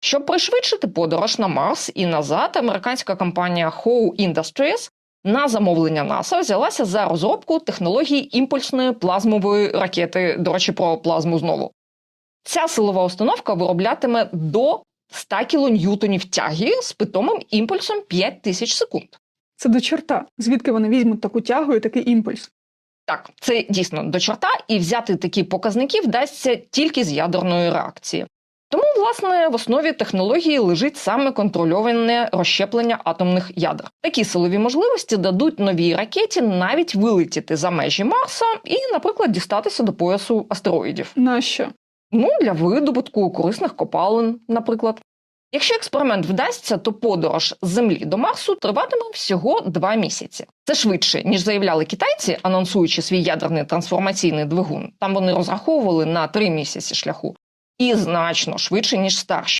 Щоб пришвидшити подорож на Марс і назад, американська компанія Howe Industries на замовлення НАСА взялася за розробку технології імпульсної плазмової ракети. До речі, про плазму знову. Ця силова установка вироблятиме до 100 кілоньютонів тяги з питомим імпульсом 5000 секунд. Це до чорта. Звідки вони візьмуть таку тягу і такий імпульс? Так, це дійсно до чорта, і взяти такі показники вдасться тільки з ядерної реакції. Власне, в основі технології лежить саме контрольоване розщеплення атомних ядер. Такі силові можливості дадуть новій ракеті навіть вилетіти за межі Марса і, наприклад, дістатися до поясу астероїдів. Нащо? Ну, для видобутку корисних копалин, наприклад. Якщо експеримент вдасться, то подорож з Землі до Марсу триватиме всього два місяці. Це швидше, ніж заявляли китайці, анонсуючи свій ядерний трансформаційний двигун. Там вони розраховували на три місяці шляху, і значно швидше, ніж старші.